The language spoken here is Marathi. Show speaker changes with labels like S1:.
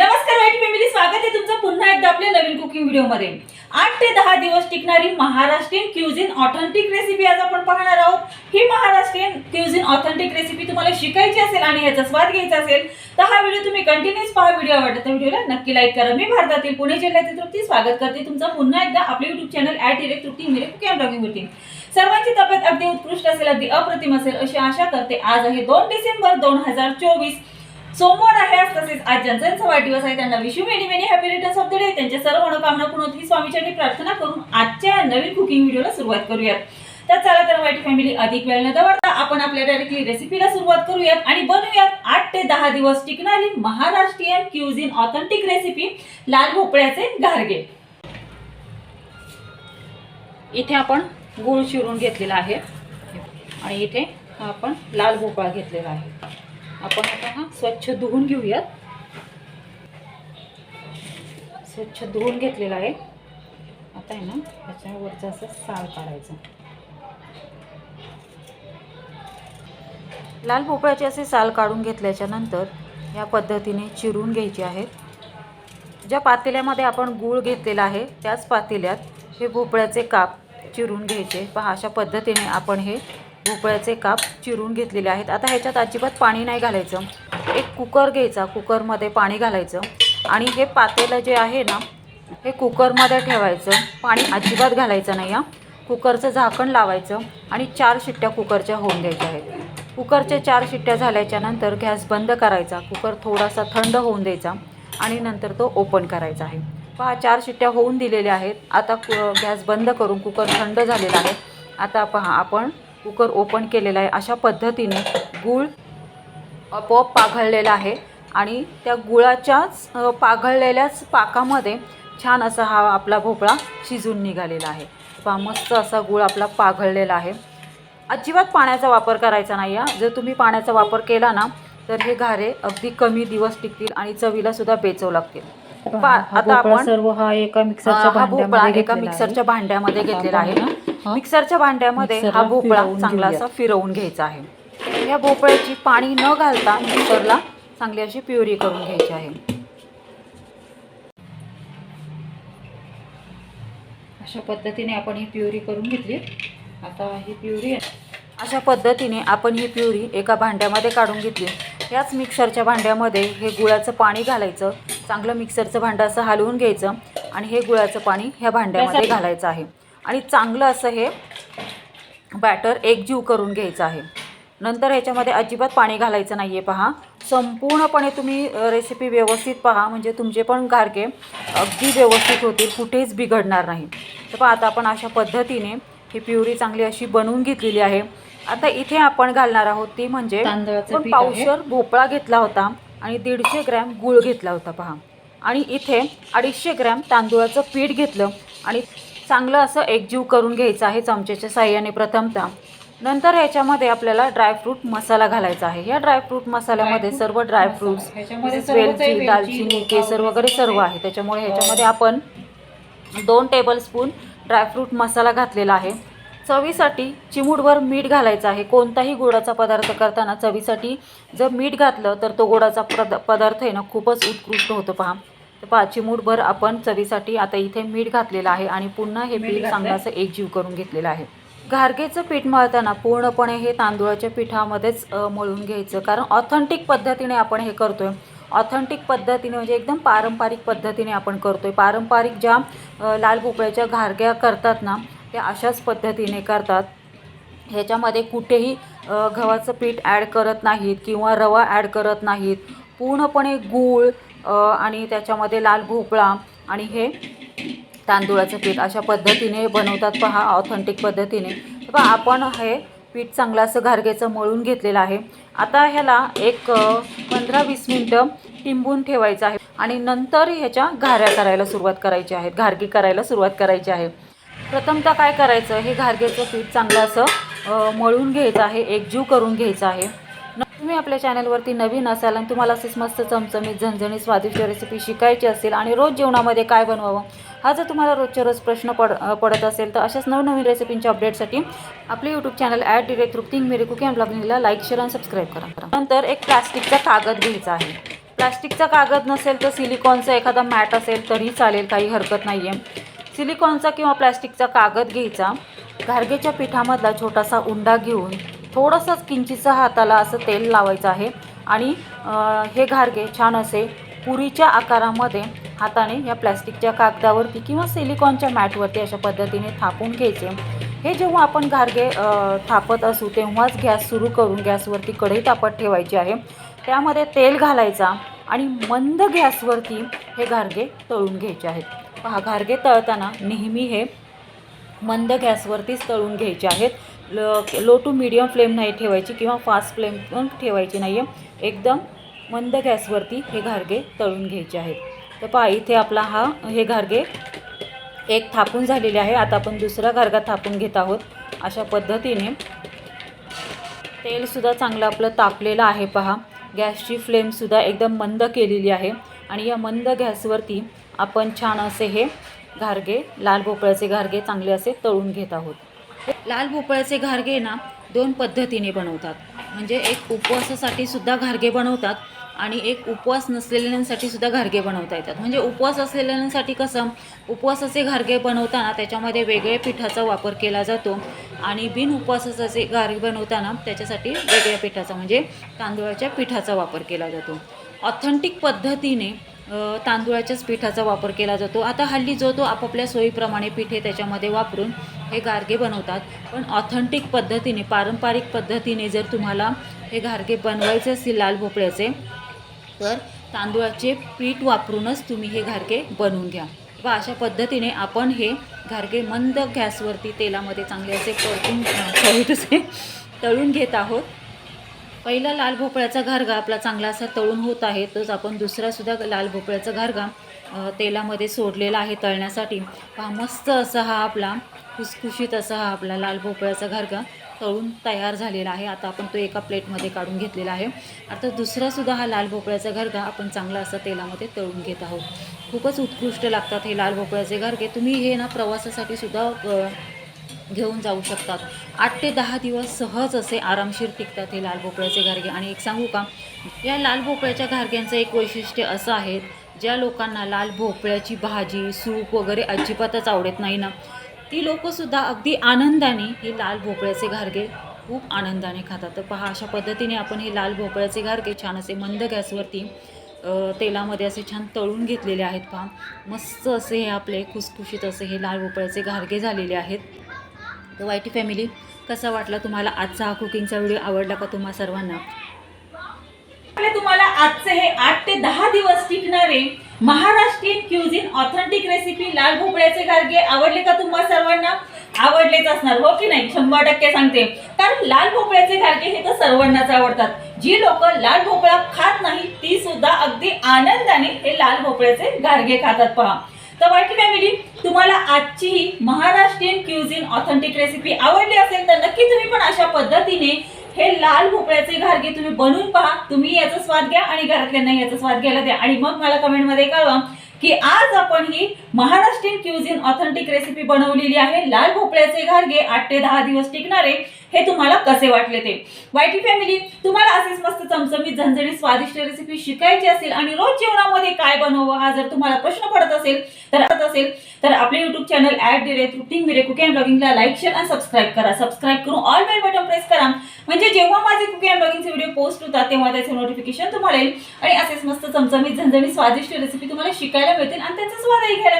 S1: नमस्कार वाईट फॅमिली. स्वागत आहे तुमचं पुन्हा एकदा आपल्या नवीन कुकिंग व्हिडिओमध्ये आठ ते दहा दिवस टिकणारी महाराष्ट्रीयन क्युझिन ऑथेंटिक रेसिपी आज आपण पाहणार आहोत. ही महाराष्ट्रीयन क्युझिन ऑथेंटिक रेसिपी तुम्हाला शिकायची असेल आणि याचा स्वाद घ्यायचा असेल तर हा व्हिडिओ तुम्ही कंटिन्यूस पहा. व्हिडिओ आवडला तर व्हिडिओला नक्की लाईक करा. मी भारतातील पुणे जिल्ह्यातील तृप्ती. स्वागत करते तुमचं पुन्हा एकदा आपले YouTube channel at direct Trupti मेरे कुकिंग ब्लॉगिंग होती सर्वांची तब्येत अगदी उत्कृष्ट असेल अगदी अप्रतिम असेल अशी आशा करते. आज आहे दोन डिसेंबर दोन हजार चोवीस. सोमवार आहे आज तसेच आज ज्यांचा वाढदिवस आहे. त्यांना wish you many many happy returns of the day त्यांच्या सर्व मनोकामना पूर्ण होती स्वामीच्या प्रार्थना करून आजच्या नवीन कुकिंग व्हिडिओला सुरुवात करूयात. तर चला तर वाईट फॅमिली अधिक वेळ न दवडता आपण आपल्या डायरेक्टली रेसिपीला सुरुवात करूयात आणि बनवूयात आठ ते दहा दिवस टिकणारी महाराष्ट्रीयन क्युझिन ऑथेंटिक रेसिपी लाल भोपळ्याचे घारगे. इथे आपण गूळ चिरून घेतलेला आहे. आणि इथे हा आपण लाल भोपळा घेतलेला आहे. आपण आता हा स्वच्छ धुवून घेऊयात. स्वच्छ धुवून घेतलेला आहे. आता आहे ना त्याच्यावरचं असं साल काढायचं. लाल भोपळ्याचे असे साल काढून घेतल्याच्या नंतर या पद्धतीने चिरून घ्यायचे आहेत ज्या पातेल्यामध्ये आपण गूळ घेतलेला आहे त्याच पातेल्यात हे भोपळ्याचे काप चिरून घ्यायचे. पहा अशा पद्धतीने आपण हे भोपळ्याचे काप चिरून घेतलेले आहेत. आता ह्याच्यात अजिबात पाणी नाही घालायचं. एक कुकर घ्यायचा कुकरमध्ये पाणी घालायचं. आणि हे पातेलं जे आहे ना हे कुकरमध्ये ठेवायचं. पाणी अजिबात घालायचं नाही या कुकरचं झाकण लावायचं आणि चार शिट्ट्या कुकरच्या होऊन द्यायच्या आहेत. कुकरच्या चार शिट्ट्या झाल्याच्यानंतर गॅस बंद करायचा. कुकर थोडासा थंड होऊन द्यायचा आणि नंतर तो ओपन करायचा आहे. पहा चार शिट्ट्या होऊन दिलेल्या आहेत. आता कु गॅस बंद करून कुकर थंड झालेला आहे. आता पहा आपण कुकर ओपन केलेला आहे. अशा पद्धतीने गूळ आपोआप पाघळलेला आहे आणि त्या गुळाच्याच पाघळलेल्याच पाकामध्ये छान असा हा आपला भोपळा शिजून निघालेला आहे. पहा मस्त असा गूळ आपला पाघळलेला आहे. अजिबात पाण्याचा वापर करायचा नाही आहे जर तुम्ही पाण्याचा वापर केला ना तर हे घारे अगदी कमी दिवस टिकतील आणि चवीला सुद्धा बेचव लागतील. आता आपण
S2: सर्व हा एका मिक्सरच्या भांड्यामध्ये घेतलेला आहे.
S1: मिक्सरच्या भांड्यामध्ये
S2: हा.
S1: भोपळा चांगला. असा फिरवून घ्यायचा आहे. या भोपळ्याची पाणी न घालता मिक्सरला चांगली अशी प्युरी करून घ्यायची आहे. अशा पद्धतीने आपण ही प्युरी करून घेतली. आता ही प्युरी अशा पद्धतीने आपण ही प्युरी एका भांड्यामध्ये काढून घेतली. याच मिक्सरच्या भांड्यामध्ये हे गुळाचं पाणी घालायचं. चांगलं मिक्सरचं भांडं असं हलवून घ्यायचं आणि हे गुळाचं पाणी ह्या भांड्यामध्ये घालायचं आहे. आणि चांगलं असं हे बॅटर एकजीव करून घ्यायचं आहे. नंतर ह्याच्यामध्ये अजिबात पाणी घालायचं नाही आहे पहा. संपूर्णपणे तुम्ही रेसिपी व्यवस्थित पहा म्हणजे तुमचे पण गारके अगदी व्यवस्थित होतील कुठेच बिघडणार नाही. तर पहा आता आपण अशा पद्धतीने ही प्युरी चांगली अशी बनवून घेतलेली आहे. आता इथे आपण घालणार आहोत ती म्हणजे
S2: आहे.
S1: पावशर भोपळा घेतला होता आणि दीडशे ग्रॅम गूळ घेतला होता पहा. आणि इथे अडीचशे ग्रॅम तांदूळाचं पीठ घेतलं आणि चांगलं असं एकजीव करून घ्यायचं आहे चमच्याच्या साह्याने प्रथमतः. नंतर ह्याच्यामध्ये आपल्याला ड्रायफ्रूट मसाला घालायचा आहे. या ड्रायफ्रूट मसाल्यामध्ये सर्व ड्रायफ्रूट्स वेलची दालचिनी केसर वगैरे सर्व आहे. त्याच्यामुळे ह्याच्यामध्ये आपण दोन टेबलस्पून ड्रायफ्रूट मसाला घातलेला आहे. चवीसाठी चिमूटभर मीठ घालायचं आहे. कोणताही गोडाचा पदार्थ करताना चवीसाठी जर मीठ घातलं तर तो गोडाचा पदार्थ आहे ना खूपच उत्कृष्ट होतो पहा. तर पहा चिमूटभर आपण चवीसाठी आता इथे मीठ घातलेलं आहे आणि पुन्हा हे
S2: मीठ
S1: पीठ. चांगलं असं एकजीव करून घेतलेलं आहे. घारगेचं पीठ मळताना पूर्णपणे हे तांदूळाच्या पिठामध्येच मळून घ्यायचं. कारण ऑथेंटिक पद्धतीने आपण हे करतोय. ऑथेंटिक पद्धतीने म्हणजे एकदम पारंपरिक पद्धतीने आपण करतोय. पारंपरिक ज्या लाल भोपळ्याच्या घारग्या करतात ना त्या अशाच पद्धतीने करतात. ह्याच्यामध्ये कुठेही गव्हाचं पीठ ॲड करत नाहीत किंवा रवा ॲड करत नाहीत. पूर्णपणे गूळ आणि त्याच्यामध्ये लाल भोपळा आणि हे तांदूळाचं पीठ अशा पद्धतीने बनवतात पहा ऑथेंटिक पद्धतीने. बघा आपण हे पीठ चांगलं असं घारगेचं मळून घेतलेलं आहे. आता ह्याला एक पंधरा वीस मिनटं टिंबून ठेवायचं आहे आणि नंतर ह्याच्या घाऱ्या करायला सुरुवात करायची आहे घारगी करायला सुरुवात करायची आहे. प्रथमतः काय करायचं हे घारगेचं पीठ चांगलं असं मळून घ्यायचं आहे एकजीव करून घ्यायचं आहे. तुम्ही आपल्या चॅनलवरती नवीन असाल आणि तुम्हाला असेच मस्त चमचमीत झणझणीत स्वादिष्ट रेसिपी शिकायची असेल आणि रोज जेवणामध्ये काय बनवावं हा जर तुम्हाला रोजच्या रोज प्रश्न पड पडत असेल तर अशाच नवनवीन रेसिपींच्या अपडेटसाठी आपले यूट्यूब चॅनल ॲट डिरेक्ट तृप्तिंग मेरे कुकिंग ब्लॉगिंगला लाईक शेअर आणि सबस्क्राईब करा. नंतर एक प्लास्टिकचा कागद घ्यायचा आहे. प्लास्टिकचा कागद नसेल तर सिलिकॉनचा एखादा मॅट असेल तरी चालेल काही हरकत नाही आहे सिलिकॉनचा किंवा प्लास्टिकचा कागद घ्यायचा. घारगेच्या पिठामधला छोटासा उंडा घेऊन थोडंसंच किंचिचं हाताला असं तेल लावायचं आहे. आणि हे घारगे छान असे पुरीच्या आकारामध्ये हाताने या प्लॅस्टिकच्या कागदावरती किंवा सिलिकॉनच्या मॅटवरती अशा पद्धतीने थापून घ्यायचे. हे जेव्हा आपण घारगे थापत असू तेव्हाच गॅस सुरू करून गॅसवरती कढई तापत ठेवायची आहे. त्यामध्ये तेल घालायचा आणि मंद गॅसवरती हे घारगे तळून घ्यायचे आहेत. पहा घारगे तळताना नेहमी हे मंद गॅसवरतीच तळून घ्यायचे आहेत. ल लो टू मिडियम फ्लेम नाही ठेवायची किंवा फास्ट फ्लेम पण ठेवायची नाही आहे एकदम मंद गॅसवरती हे घारगे तळून घ्यायचे आहेत. तर पहा इथे आपला हा हे घारगे एक थापून झालेले आहे. आता आपण दुसरा घारगा थापून घेत आहोत अशा पद्धतीने. तेलसुद्धा चांगलं आपलं तापलेलं आहे पहा. गॅसची फ्लेमसुद्धा एकदम मंद केलेली आहे. आणि या मंद गॅसवरती आपण छान असे हे घारगे लाल भोपळ्याचे घारगे चांगले असे तळून घेत आहोत. लाल भोपळ्याचे घारगे ना दोन पद्धतीने बनवतात. म्हणजे एक उपवासासाठी सुद्धा घारगे बनवतात आणि एक उपवास नसलेल्यांसाठी सुद्धा घारगे बनवता येतात. म्हणजे उपवास असलेल्यांसाठी कसं उपवासाचे घारगे बनवताना त्याच्यामध्ये वेगळ्या पिठाचा वापर केला जातो आणि बिन उपवासाचे घारगे बनवताना त्याच्यासाठी वेगळ्या पिठाचा म्हणजे तांदूळाच्या पिठाचा वापर केला जातो. ऑथेंटिक पद्धतीने अ, तांदूळाच्याच पिठाचा वापर केला जातो. आता हल्ली जो तो आपापल्या सोयीप्रमाणे पिठे त्याच्यामध्ये वापरून हे गारगे बनवतात. पण ऑथेंटिक पद्धतीने पारंपरिक पद्धतीने जर तुम्हाला हे घारगे बनवायचे असतील लाल भोपळ्याचे तर तांदूळाचे पीठ वापरूनच तुम्ही हे घारगे बनवून घ्या. व अशा पद्धतीने आपण हे घारगे मंद गॅसवरती तेलामध्ये चांगले असे परतून तळून घेत आहोत. पहिला लाल भोपळ्याचा घारगा आपला चांगला असा तळून होत आहे तोच आपण दुसरासुद्धा लाल भोपळ्याचा घारगा तेलामध्ये सोडलेला आहे तळण्यासाठी. हा मस्त असा हा आपला खुसखुशीत असा हा आपला लाल भोपळ्याचा घारगा तळून तयार झालेला आहे. आता आपण तो एका प्लेटमध्ये काढून घेतलेला आहे. आता दुसरासुद्धा हा लाल भोपळ्याचा घरगा आपण चांगला असा तेलामध्ये तळून घेत आहोत. खूपच उत्कृष्ट लागतात हे लाल भोपळ्याचे घरगे तुम्ही हे ना प्रवासासाठी सुद्धा घेऊन जाऊ शकतात. आठ ते दहा दिवस सहज असे आरामशीर टिकतात हे लाल भोपळ्याचे घारगे. आणि एक सांगू का? या लाल भोपळ्याच्या घारग्यांचं एक वैशिष्ट्य असं आहे ज्या लोकांना लाल भोपळ्याची भाजी सूप वगैरे अजिबातच आवडत नाही ना ती लोकंसुद्धा अगदी आनंदाने हे लाल भोपळ्याचे घारगे खूप आनंदाने खातात. तर पहा अशा पद्धतीने आपण हे लाल भोपळ्याचे घारगे छान असे मंद गॅसवरती तेलामध्ये असे छान तळून घेतलेले आहेत. पहा मस्त असे हे आपले खुसखुशीत असे हे लाल भोपळ्याचे घारगे झालेले आहेत. तर वाईटी फॅमिली कसा वाटला तुम्हाला आजचा हा कुकिंगचा व्हिडिओ? आवडला का तुम्हा सर्वांना?
S2: तुम्हाला आजचे हे आठ ते दहा दिवस टिकणारे महाराष्ट्रीयन क्युझिन ऑथेंटिक रेसिपी लाल भोपळ्याचे गार्गे आवडले का तुम्हाला सर्वांना? आवडलेच असणार हो की नाही? शंभर टक्के सांगते. कारण लाल भोपळ्याचे गारगे हे तर सर्वांनाच आवडतात. जी लोक लाल भोपळा खात नाही ती सुद्धा अगदी आनंदाने हे लाल भोपळ्याचे घारगे खातात पहा. तर वाईट फॅमिली तुम्हाला आजची महाराष्ट्रीयन क्यू ऑथेंटिक रेसिपी आवडली असेल तर नक्की तुम्ही पण अशा पद्धतीने हे लाल भोपळ्याचे घारगे तुम्ही बनवून पहा. तुम्ही याचा स्वाद घ्या आणि घरातल्यांना याचा स्वाद घ्यायला द्या. आणि मग मला कमेंटमध्ये कळवा की आज आपण ही महाराष्ट्रीयन क्युझिन ऑथेंटिक रेसिपी बनवलेली आहे. लाल भोपळ्याचे घारगे आठ ते दहा दिवस टिकणारे. हे तुम्हाला कसे वाटले ते? वायटी फॅमिली तुम्हाला असेच मस्त चमचमीत झणझणीत स्वादिष्ट रेसिपी शिकायची असेल आणि रोज जेवणामध्ये काय बनवं हा जर तुम्हाला प्रश्न पडत असेल तर असेल तर आपले युट्यूब चॅनल ऍड डिरे रुटीन विरे कुकिंग अँड ब्लॉगिंगला लाईक शेअर आणि सबस्क्राईब करा. सबस्क्राईब करून ऑल बेल बटन प्रेस करा. म्हणजे जेव्हा माझे कुकिंग अँड ब्लॉगिंगचे व्हिडिओ पोस्ट होतात तेव्हा त्याचे नोटिफिकेशन तुम्हाला येईल. आणि असेच मस्त चमचमीत झणझणीत स्वादिष्ट रेसिपी तुम्हाला शिकायला मिळतील आणि त्याचा स्वादही घ्यायला